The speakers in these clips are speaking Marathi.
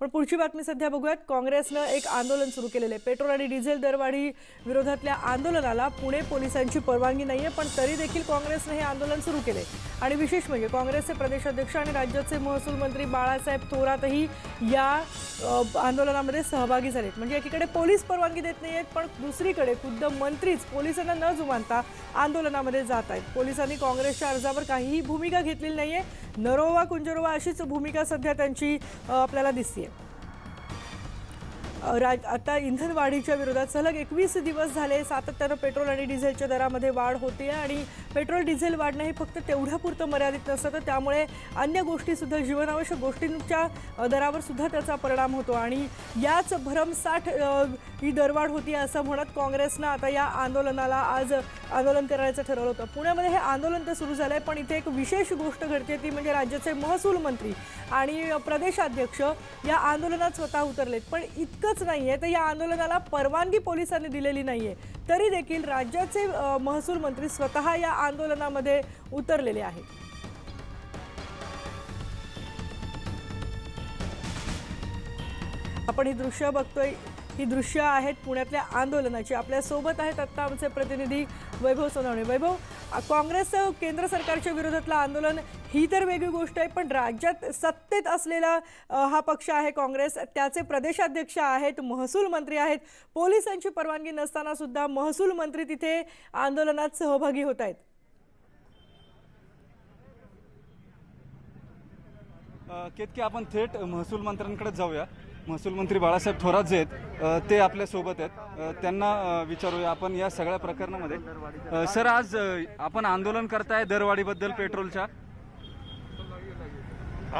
पण पुढची बातमी सध्या बघूयात. काँग्रेसनं एक आंदोलन सुरू केलेलं आहे. पेट्रोल आणि डिझेल दरवाढी विरोधातल्या आंदोलनाला पुणे पोलिसांची परवानगी नाही आहे पण तरी देखील काँग्रेसनं हे आंदोलन सुरू केले आणि विशेष म्हणजे काँग्रेसचे प्रदेशाध्यक्ष आणि राज्याचे महसूल मंत्री बाळासाहेब थोरातही या आंदोलनामध्ये सहभागी झालेत. म्हणजे एकीकडे पोलीस परवानगी देत नाही आहेत पण दुसरीकडे खुद्द मंत्रीच पोलिसांना न जुमानता आंदोलनामध्ये जात आहेत. पोलिसांनी काँग्रेसच्या अर्जावर काहीही भूमिका घेतलेली नाही आहे नरोवा कुंजरोवा अशीच भूमिका सध्या त्यांची आपल्याला दिसते राज आता इंधन वाढीच्या विरोधात सलग एकवीस दिवस झाले सातत्यानं पेट्रोल आणि डिझेलच्या दरामध्ये वाढ होते आणि पेट्रोल डिझेल वाढणं हे फक्त तेवढ्यापुरतं मर्यादित नसतं तर त्यामुळे अन्य गोष्टीसुद्धा जीवनावश्यक गोष्टींच्या दरावर सुद्धा त्याचा परिणाम होतो. आणि याच भरमसाठ ही दरवाढ होती असं म्हणत काँग्रेसनं आता या आंदोलनाला आज आंदोलन करायचं ठरवलं होतं. पुण्यामध्ये हे आंदोलन तर सुरू झालं आहे पण इथे एक विशेष गोष्ट घडते ती म्हणजे राज्याचे महसूल मंत्री आणि प्रदेशाध्यक्ष या आंदोलनात स्वतः उतरलेत. पण इतकं नाही नाहीये. तर या आंदोलनाला परवानगी पोलिसांनी दिलेली नाहीये. तरी देखील राज्याचे महसूल मंत्री स्वतः या आंदोलनामध्ये उतरलेले आहेत. आपण ही दृश्य बघतोय. ही दृश्य आहेत पुण्यातल्या आंदोलनाची. आपल्यासोबत आहेत आत्ता आमचे प्रतिनिधी वैभव सोनवणे. वैभव आ, काँग्रेस केंद्र सरकारच्या विरोधातलं आंदोलन ही तर वेगळी गोष्ट आहे पण राज्यात सत्तेत असलेला हा पक्ष आहे काँग्रेस. त्याचे प्रदेशाध्यक्ष आहेत महसूल मंत्री आहेत. पोलिसांची परवानगी नसताना सुद्धा महसूल मंत्री तिथे आंदोलनात सहभागी होत आहेत. केतकी आपण थेट महसूल मंत्र्यांकडे जाऊया. महसूल मंत्री बाळासाहेब थोरात जे आहेत ते आपल्यासोबत आहेत. त्यांना विचारूया आपण या सगळ्या प्रकरणामध्ये. सर आज आपण आंदोलन करताय दरवाढीबद्दल पेट्रोलच्या.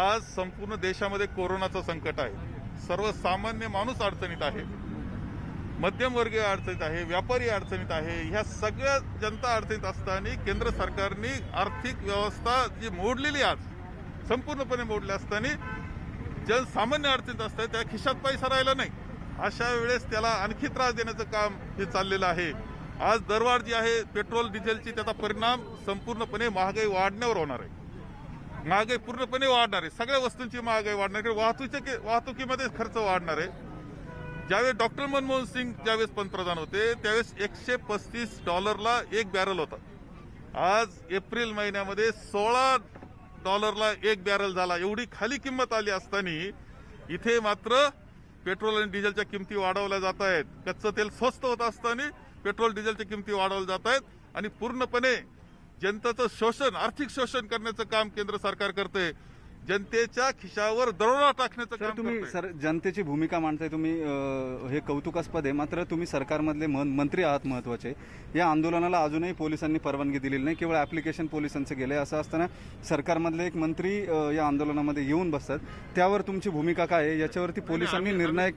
आज संपूर्ण देशामध्ये कोरोनाचं संकट आहे. सर्वसामान्य माणूस अडचणीत आहे. मध्यमवर्गीय अडचणीत आहे व्यापारी अडचणीत आहे. ह्या सगळ्या जनता अडचणीत असताना केंद्र सरकारने आर्थिक व्यवस्था जी मोडलेली आज संपूर्णपणे मोडली असताना जनसामान्य अडचणीत असतं त्या खिशात पैसा राहिला नाही. अशा वेळेस त्याला आणखी त्रास देण्याचं काम हे चाललेलं आहे. आज दरवाढ जी आहे पेट्रोल डिझेलची त्याचा परिणाम संपूर्णपणे महागाई वाढण्यावर होणार आहे. महागाई पूर्णपणे वाढणार आहे. सगळ्या वस्तूंची महागाई वाढणार आहे. वाहतुकीच्या वाहतुकीमध्ये खर्च वाढणार आहे. ज्यावेळेस डॉक्टर मनमोहन सिंग ज्यावेळेस पंतप्रधान होते त्यावेळेस एकशे पस्तीस डॉलरला एक बॅरल होता. आज एप्रिल महिन्यामध्ये सोळा डॉलरला एक बॅरल झाला. एवढी खाली किंमत आली असताना इथे मात्र पेट्रोल आणि डिझेलच्या किमती वाढवल्या जात आहेत. कच्चं तेल स्वस्त होत असताना पेट्रोल डिझेलच्या किमती वाढवल्या जात आहेत आणि पूर्णपणे जनतेचं शोषण आर्थिक शोषण करण्याचं काम केंद्र सरकार करते जनतेच्या खिशावर दरोडा टाकण्याचं सर काम तुम्ही सर जनतेची भूमिका मांडताय तुम्ही अ, हे कौतुकास्पद आहे. मात्र तुम्ही सरकारमधले मन- मंत्री आहात महत्त्वाचे. या आंदोलनाला अजूनही पोलिसांनी परवानगी दिलेली नाही. केवळ ऍप्लिकेशन पोलिसांचं गेलंय असं असताना सरकारमधले एक मंत्री अ, या आंदोलनामध्ये येऊन बसतात. त्यावर तुमची भूमिका काय आहे? याच्यावरती पोलिसांनी आम्ही- निर्णायक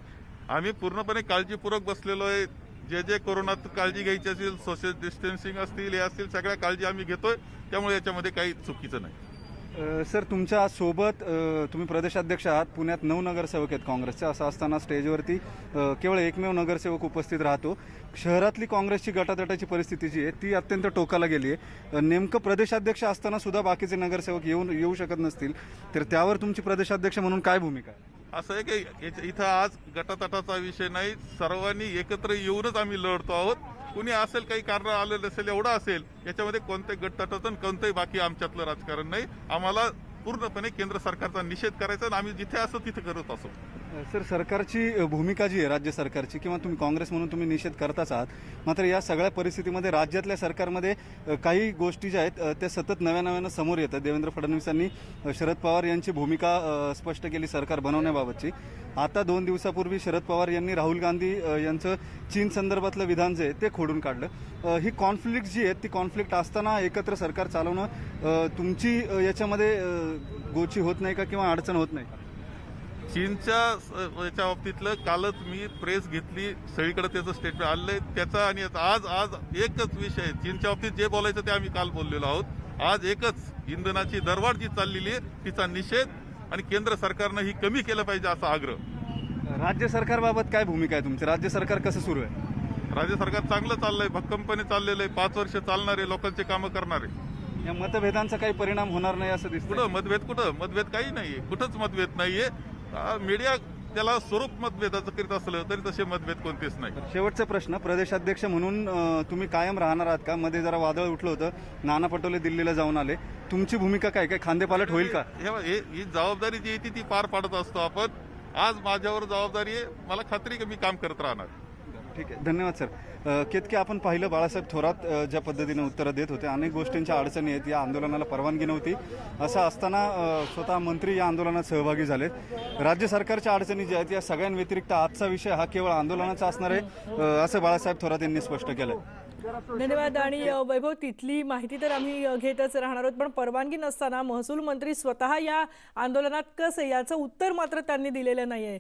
आम्ही पूर्णपणे काळजीपूर्वक बसलेलो आहे. जे जे कोरोनात काळजी घ्यायची असेल सोशल डिस्टन्सिंग असतील हे असतील सगळ्या काळजी आम्ही घेतोय. त्यामुळे याच्यामध्ये काही चुकीचं नाही. सर तुमच्यासोबत तुम्ही प्रदेशाध्यक्ष आहात पुण्यात नऊ नगरसेवक आहेत काँग्रेसचे. असं असताना स्टेजवरती केवळ एकमेव नगरसेवक उपस्थित राहतो. शहरातली काँग्रेसची गटातटाची परिस्थिती जी आहे ती अत्यंत टोकाला गेली आहे. नेमकं प्रदेशाध्यक्ष असताना सुद्धा बाकीचे नगरसेवक येऊन येऊ शकत नसतील. तर त्यावर तुमची प्रदेशाध्यक्ष म्हणून काय भूमिका असं आहे की याच्या- इथं आज गटातटाचा विषय नाही. सर्वांनी एकत्र येऊनच आम्ही लढतो आहोत. कुणी असेल काही कारण आलेलं असेल एवढं असेल याच्यामध्ये कोणते गटतटाचं आणि कोणतंही बाकी आमच्यातलं राजकारण नाही. आम्हाला पूर्णपणे केंद्र सरकारचा निषेध करायचा आणि आम्ही जिथे असो तिथे करत असो. सर सरकारची भूमिका जी आहे राज्य सरकारची किंवा तुम्ही काँग्रेस म्हणून तुम्ही निषेध करताच आहात मात्र या सगळ्या परिस्थितीमध्ये राज्यातल्या सरकारमध्ये काही गोष्टी ज्या आहेत त्या सतत नव्या नव्यानं समोर येतात. देवेंद्र फडणवीसांनी शरद पवार यांची भूमिका स्पष्ट केली सरकार बनवण्याबाबतची. आता दोन दिवसापूर्वी शरद पवार यांनी राहुल गांधी यांचं चीन संदर्भातलं विधान जे आहे ते खोडून काढलं. ही कॉन्फ्लिक्ट जी आहेत ती कॉन्फ्लिक्ट असताना एकत्र सरकार चालवणं तुमची याच्यामध्ये गोची होत नाही का किंवा अडचण होत नाही? का चीनच्या याच्या बाबतीतलं कालच मी प्रेस घेतली सगळीकडे त्याचं स्टेटमेंट आलंय. त्याचा आणि आज आज एकच विषय आहे. चीनच्या बाबतीत जे बोलायचं ते आम्ही काल बोललेलो आहोत. आज एकच इंधनाची दरवाढ जी चाललेली आहे तिचा निषेध आणि केंद्र सरकारनं ही कमी केलं पाहिजे असा आग्रह. राज्य सरकारबाबत काय भूमिका आहे तुमची? राज्य सरकार कसं सुरू आहे? राज्य सरकार चांगलं चाललंय भक्कमपणे चाललेलं आहे. पाच वर्ष चालणारे लोकांचे कामं करणारे. या मतभेदांचा काही परिणाम होणार नाही असं दिसतं कुठं? मतभेद कुठं? मतभेद काही नाहीये. कुठंच मतभेद नाहीये. मीडिया त्याला स्वरूप मतभेदाचं करीत असलं तरी तसे मतभेद कोणतेच नाही. शेवटचा प्रश्न प्रदेशाध्यक्ष म्हणून तुम्ही कायम राहणार आहात का? मध्ये जरा वादळ उठलं होतं. नाना पटोले दिल्लीला जाऊन आले. तुमची भूमिका काय? काय खांदेपालट होईल का? हे जबाबदारी जी येते ती पार पाडत असतो आपण. आज माझ्यावर जबाबदारी आहे. मला खात्री की मी काम करत राहणार. ठीक आहे. धन्यवाद सर. केतके आपण पाहिलं बाळासाहेब थोरात ज्या पद्धतीने उत्तरं देत होते. अनेक गोष्टींच्या अडचणी आहेत. या आंदोलनाला परवानगी नव्हती. असं असताना स्वतः मंत्री या आंदोलनात सहभागी झाले. राज्य सरकारच्या अडचणी ज्या आहेत या सगळ्यांव्यतिरिक्त आजचा विषय हा केवळ आंदोलनाचा असणार आहे असं बाळासाहेब थोरात यांनी स्पष्ट केलं धन्यवाद. आणि वैभव तिथली माहिती तर आम्ही घेतच राहणार आहोत पण परवानगी नसताना महसूल मंत्री स्वतः या आंदोलनात कसं याचं उत्तर मात्र त्यांनी दिलेलं नाही आहे